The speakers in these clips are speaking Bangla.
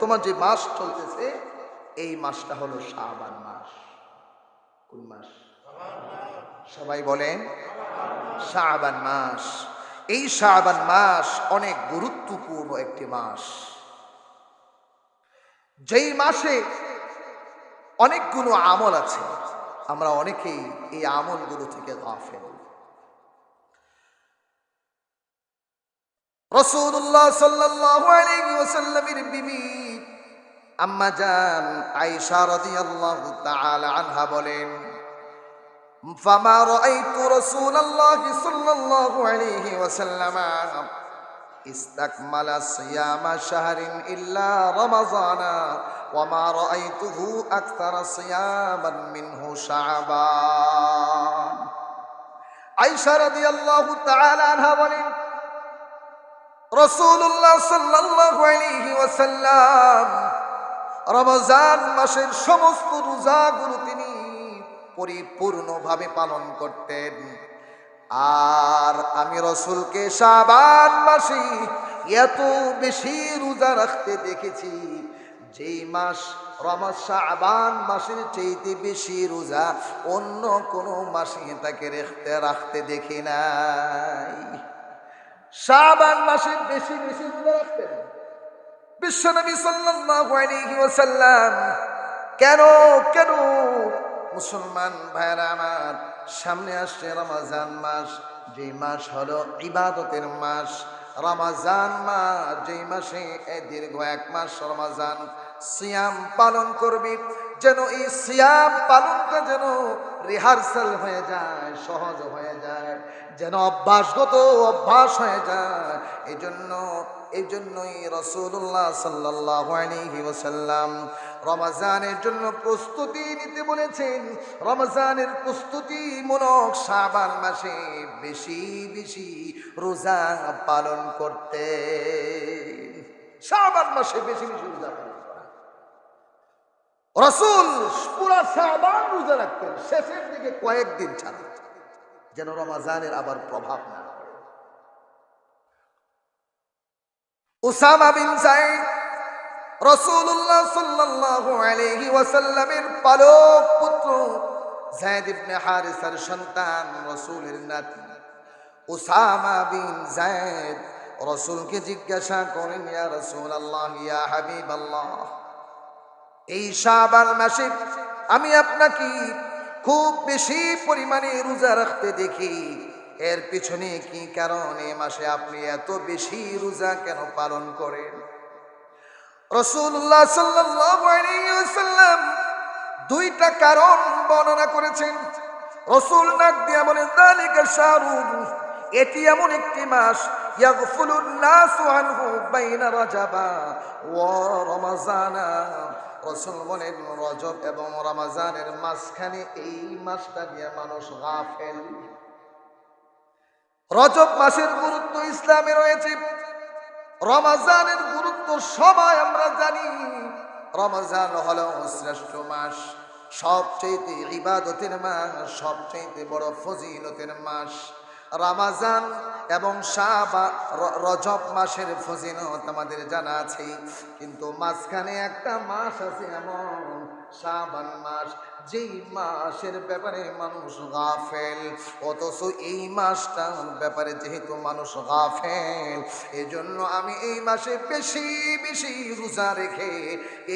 বর্তমান যে মাস চলতেছে, এই মাসটা হলো শাবান মাস। কোন মাস? সবাই বলেন, শাবান মাস। এই শাবান মাস অনেক গুরুত্বপূর্ণ একটি মাস। যেই মাসে অনেকগুলো আমল আছে, আমরা অনেকেই এই আমলগুলো থেকে গাফেল। রসুল্লাহ আলাইহি ওয়াসাল্লামের বিবি আম্মা জান আয়েশা রাদিয়াল্লাহু তাআলা আনহা বলেন فما رأيت رسول الله صلى الله عليه وسلم استكمل صيام شهر إلا رمضان وما رأيته أكثر صياما منه شعبان عائشة رضي الله تعالى عنها বলেন রসুল্লাহ সাল্লাল্লাহু আলাইহি ওয়াসাল্লাম রমজান মাসের সমস্ত রোজাগুলো তিনি পরিপূর্ণভাবে পালন করতেন। আর আমি রসুলকে সাবান মাসে এত বেশি রোজা রাখতে দেখেছি, যেই মাস রমাজ শাবান মাসের চাইতে বেশি রোজা অন্য কোনো মাসে তাকে রাখতে রাখতে দেখি নাই। শাবান মাসে বেশি বেশি রোজা রাখতেন। বিশ্বনবী সাল্লাল্লাহু আলাইহি ওয়াসাল্লাম, কেন কেন মুসলমান ভাইরা আমার সামনে আসছে রমাজান মাস যে মাস হলো ইবাদতের মাস। রমাজান মাস, যেই মাসে দীর্ঘ এক মাস রমাজান সিয়াম পালন করবি, যেন এই সিয়াম পালনটা যেন রিহার্সাল হয়ে যায়, সহজ হয়ে যায়, যেন অভ্যাসগত অভ্যাস হয়ে যায় এই জন্য এই জন্যই রসুল্লাহ সাল্লাহ ওয়াসাল্লাম রমাজানের জন্য প্রস্তুতি নিতে বলেছেন। রমজানের প্রস্তুতি মূলক সাবান মাসে বেশি বেশি রোজা পালন করতে। সাবান মাসে বেশি বেশি রোজা পালন রসুল পুরা সাবান রোজা রাখতেন। শেষের দিকে কয়েকদিন ছাড়া। যেন রমাজানের আবার প্রভাব না উসামা বিন সাইদ রসুল্লাহ সাল্লাল্লাহু আলাইহি ওয়াসাল্লামের পালক পুত্র জায়দ ইবনে হারিসার সন্তান, রসুলের নাতি। উসামা বিন জায়দ রসুলকে জিজ্ঞাসা করেন, ইয়া রসুল আল্লাহ ইয়া হাবিব আল্লাহ এই শাবান মাসে আমি আপনাকে খুব বেশি পরিমাণে রোজা রাখতে দেখি। এর পিছনে কি কারণ এ মাসে আপনি এত বেশি রোজা কেন পালন করেন? রসুল্লাহ সাল্লাম দুইটা কারণ বর্ণনা করেছেন। রসুল নাক দিয়া বলেন, দালিকা শাহরুল এটি এমন একটি মাস ইয়াগফুলুন নাসু আনহু বাইনা রাজাবা ওয়া রমাজানা। রসুল বলেন, রজব এবং রমাজানের মাঝখানে এই মাসটা দিয়ে মানুষ গাফেল। রজব মাসের গুরুত্ব ইসলামে রয়েছে। রমাজানের গুরুত্ব সবাই আমরা জানি। রমাজান হলো শ্রেষ্ঠ মাস সবচেয়ে ইবাদতের মাস সবচেয়ে বড় ফজিলতের মাস। রামাজান এবং শাবা রজব মাসের ফজিলত আমাদের জানা আছে। কিন্তু মাঝখানে একটা মাস আছে এমন, শাবান মাস। যেই মাসের ব্যাপারে মানুষ গাফেল, অথচ এই মাসটার ব্যাপারে যেহেতু মানুষ গাফেল, এজন্য আমি এই মাসে বেশি বেশি রোজা রেখে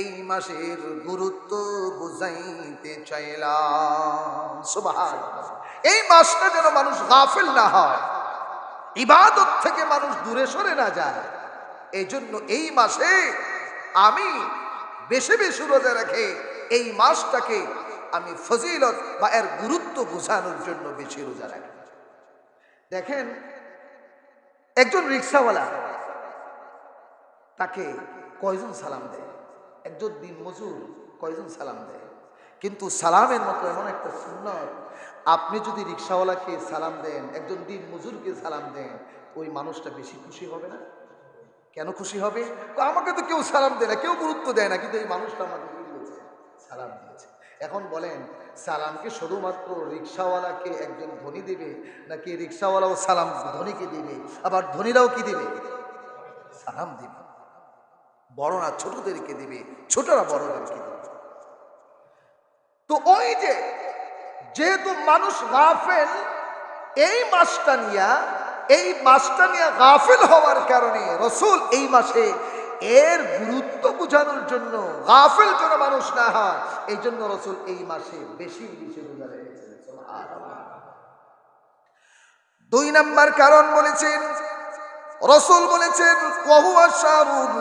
এই মাসের গুরুত্ব বুঝাইতে চাইলাম। সুবাহ এই মাসটা যেন মানুষ গাফেল না হয়, ইবাদত থেকে মানুষ দূরে সরে না যায় এই জন্য এই মাসে আমি বেশি বেশি রোজা রেখে এই মাসটাকে আমি ফজিলত বা এর গুরুত্ব বোঝানোর জন্য বেশি রোজা রাখি। দেখেন, একজন রিক্সাওয়ালা তাকে কয়জন সালাম দেয়? একজন দিন মজুর কয়জন সালাম দেয়? কিন্তু সালামের মতো এমন একটা সুন্নত, আপনি যদি রিক্সাওয়ালাকে সালাম দেন, একজন দিন মজুরকে সালাম দেন, ওই মানুষটা বেশি খুশি হবে না? কেন খুশি হবে? আমাকে তো কেউ সালাম দেয় না, কেউ গুরুত্ব দেয় না, কিন্তু এই মানুষটা আমাকে সালাম দিয়েছে। এখন বলেন সালামকে শুধুমাত্র রিক্সাওয়ালাকে একজন ধনী দেবে, নাকি রিক্সাওয়ালাও সালাম ধনীকে দিবে, আবার ধনীরাও কি দিবে? সালাম দিবে। বড়রা ছোটদেরকে দিবে, ছোটরা বড়দেরকে দিবে। তো ওই যে, যেহেতু মানুষ গাফেল, এই মাসটা নিয়া, এই মাসটা নিয়ে গাফেল হওয়ার কারণে রসুল এই মাসে এর গুরুত্ব বোঝানোর জন্য গাফেল যেন মানুষ না হয়, এই জন্য রসুল এই মাসে বেশি বেশি রোজা। দুই নাম্বার কারণ বলেছেন, রসুল বলেছেন ওয়াহুয়া শাহরুন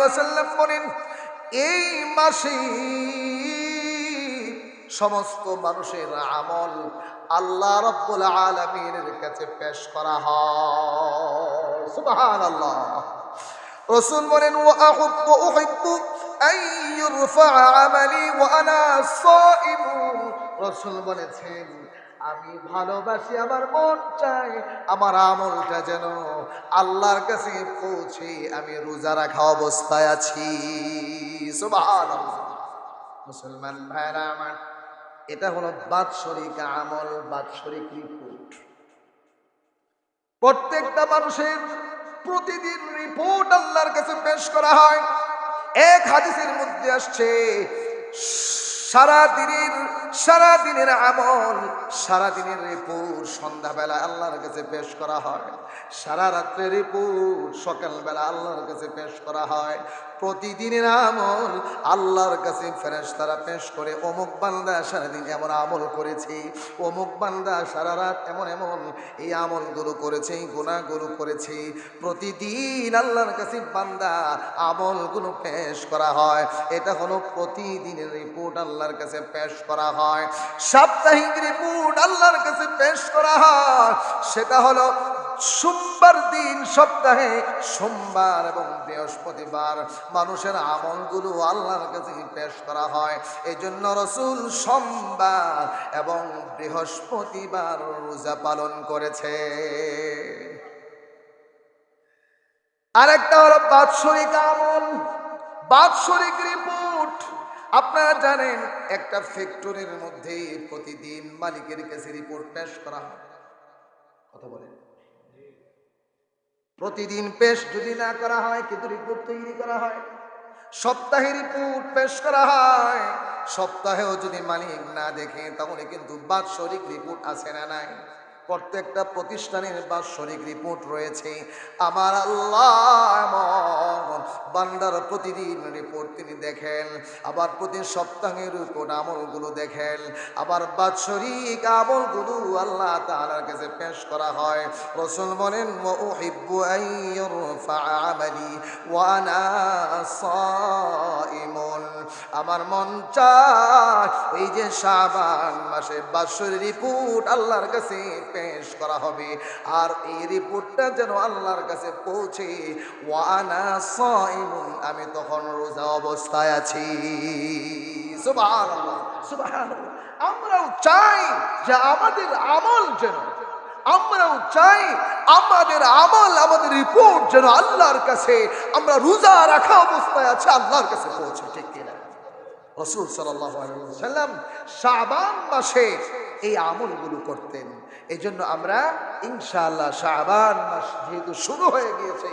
ওয়াসাল্লাম বলেন, এই মাসে সমস্ত মানুষের আমল আল্লাহ রাব্বুল আলামিনের কাছে পেশ করা হয়। আল্লাহ রসুল বলেন ও আমালি ওয়া রসুল বলেছেন, আমি ভালোবাসি আমার মন চাই, আমার আমলটা যেন আল্লাহর কাছে পৌঁছে আমি রোজা রাখা অবস্থায় আছি। মুসলমান ভাইরা আমার এটা হলো বাৎসরিক আমল, বাৎসরিক রিপোর্ট প্রত্যেকটা মানুষের প্রতিদিন রিপোর্ট আল্লাহর কাছে পেশ করা হয়। এক হাদিসের মধ্যে আসছে সারা দিনের সারা দিনের আমল সারা দিনের রিপোর্ট সন্ধ্যাবেলা আল্লাহর কাছে পেশ করা হয়। সারা রাত্রের রিপোর্ট সকালবেলা আল্লাহর কাছে পেশ করা হয়। প্রতিদিনের আমল আল্লাহর কাছে ফেরেশ তারা পেশ করে, অমুক বান্দা সারাদিন এমন আমল করেছে, অমুক বান্দা সারা রাত এমন এমন এই আমলগুলো করেছে গুণাগুলো করেছে। প্রতিদিন আল্লাহর কাছে বান্দা আমলগুলো পেশ করা হয়। এটা হলো প্রতিদিনের রিপোর্ট আল্লাহর কাছে পেশ করা হয়। সাপ্তাহিক রিপোর্ট আল্লাহর কাছে পেশ করা হয়। সেটা হলো সোমবার দিন সপ্তাহে সোমবার এবং বৃহস্পতিবার মানুষের আমলগুলো আল্লাহর কাছে পেশ করা হয়। এই জন্য রসুল সোমবার এবং বৃহস্পতিবার রোজা পালন করেছে। আরেকটা হলো বাৎসরিক আমল। বাৎসরিক রিপোর্ট আপনারা জানেন, একটা ফ্যাক্টরির মধ্যে প্রতিদিন মালিকের কাছে রিপোর্ট পেশ করা হয়। কথা বলেন প্রতিদিন পেশ যদি না করা হয়, কিন্তু রিপোর্ট তৈরি করা হয়। সপ্তাহে রিপোর্ট পেশ করা হয়। সপ্তাহেও যদি মালিক না দেখে, তাহলে কিন্তু বাৎসরিক রিপোর্ট আসে না নাই। প্রত্যেকটা প্রতিষ্ঠানের বাৎসরিক রিপোর্ট রয়েছে। আমার আল্লাহ বান্দার প্রতিদিন রিপোর্ট তিনি দেখেন, আবার প্রতি সপ্তাহের রিপোর্ট আমলগুলো দেখেন, আবার বাৎসরিক আমলগুলো আল্লাহ তাআলার কাছে পেশ করা হয়। রসুল বলেন আমার মন চায়, এই যে শাবান মাসে বাৎসরিক রিপোর্ট আল্লাহর কাছে পেশ করা হবে। আর এই রিপোর্টটা যেন আল্লাহর কাছে পৌঁছে ওয়ানা আমি তখন রোজা অবস্থায় আছি। আমরাও চাই যে আমাদের আমল যেন, আমরাও চাই আমাদের আমল, আমাদের রিপোর্ট যেন আল্লাহর কাছে, আমরা রোজা রাখা অবস্থায় আছে, আল্লাহর কাছে পৌঁছে, ঠিক রসুল সাল্লাম শাহবান মাসে এই আমলগুলো করতেন। এই জন্য আমরা ইনশাল্লাহ শাহবান মাস যেহেতু শুরু হয়ে গিয়েছে,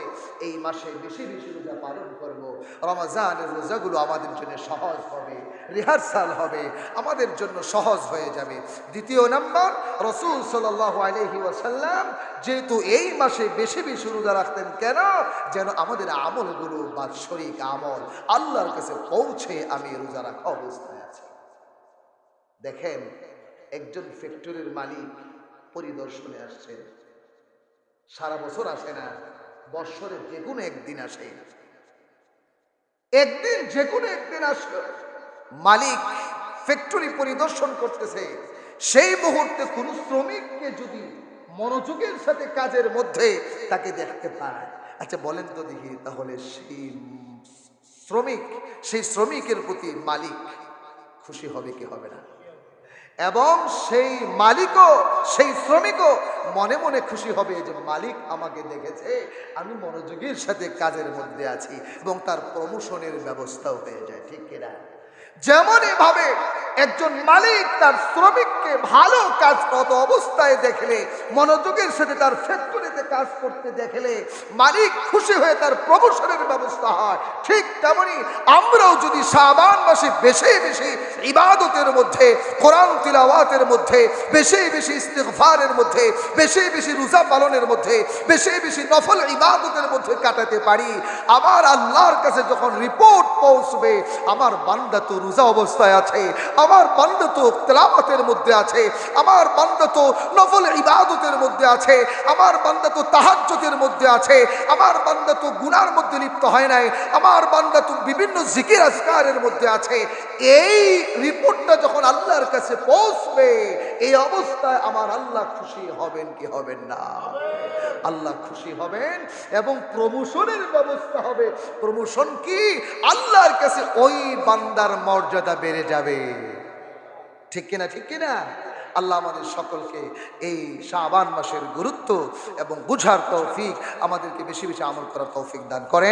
এই মাসে বেশি বেশি রোজা পালন করব। রমাজানের রোজাগুলো আমাদের জন্য সহজ হবে। রিহার্সাল হবে, আমাদের জন্য সহজ হয়ে যাবে। দ্বিতীয় নাম্বার, রসুল সাল্লাহ আলহি ওয়াসাল্লাম যেহেতু এই মাসে বেশি বেশি রোজা রাখতেন, কেন? যেন আমাদের আমলগুলো বাৎসরিক আমল আল্লাহর কাছে পৌঁছে আমি রোজা রাখা অবস্থায় আছি। দেখেন, একজন ফ্যাক্টরির মালিক পরিদর্শনে আসছেন সারা বছর আসে না, বৎসরে যে কোনো একদিন আসে। একদিন যে কোনো একদিন আসলো। মালিক ফ্যাক্টরি পরিদর্শন করতেছে। সেই মুহূর্তে কোন শ্রমিককে যদি মনোযোগের সাথে কাজের মধ্যে তাকে দেখতে পায় আচ্ছা বলেন তো দেখি, তাহলে সেই শ্রমিক, সেই শ্রমিকের প্রতি মালিক খুশি হবে কি হবে না? এবং সেই মালিকও, সেই শ্রমিকও মনে মনে খুশি হবে যে মালিক আমাকে দেখেছে, আমি মনোযোগের সাথে কাজের মধ্যে আছি এবং তার প্রমোশনের ব্যবস্থাও হয়ে যায়, ঠিক কিনা? যেমন এভাবে একজন মালিক তার শ্রমিককে ভালো কাজ কত অবস্থায় দেখলে, মনোযোগের সাথে তার ফ্যাক্টরিতে কাজ করতে দেখলে, মালিক খুশি হয়ে তার প্রমোশনের ব্যবস্থা হয়। ঠিক তেমনি আমরাও যদি শাবান মাসে বেশি বেশি ইবাদতের মধ্যে, কোরআন তিলাওয়াতের মধ্যে, বেশি বেশি ইস্তেগফারের মধ্যে, বেশি বেশি রোজা পালনের মধ্যে, বেশি বেশি নফল ইবাদতের মধ্যে কাটাতে পারি, আবার আল্লাহর কাছে যখন রিপোর্ট পৌঁছবে, আমার বান্দা তো রোজা অবস্থায় আছে আমার বান্দা তো তেলাওয়াতের মধ্যে আছে, আমার বান্দা তো নফল ইবাদতের মধ্যে আছে, আমার বান্দা তো তাহাজ্জুদের মধ্যে আছে, আমার বান্দা তো গুনার মধ্যে লিপ্ত হয় নাই, আমার বান্দা তো বিভিন্ন জিকির আজকারের মধ্যে আছে। এই রিপোর্টটা যখন আল্লাহর কাছে পৌঁছবে, এই অবস্থায় আমার আল্লাহ খুশি হবেন কি হবেন না? আল্লাহ খুশি হবেন এবং প্রমোশনের ব্যবস্থা হবে। প্রমোশন কি? আল্লাহর কাছে ওই বান্দার মর্যাদা বেড়ে যাবে। ঠিক কিনা ঠিক কিনা? আল্লাহ আমাদের সকলকে এই শাহবান মাসের গুরুত্ব এবং বুঝার তৌফিক আমাদেরকে বেশি বেশি আমল করার তৌফিক দান করেন।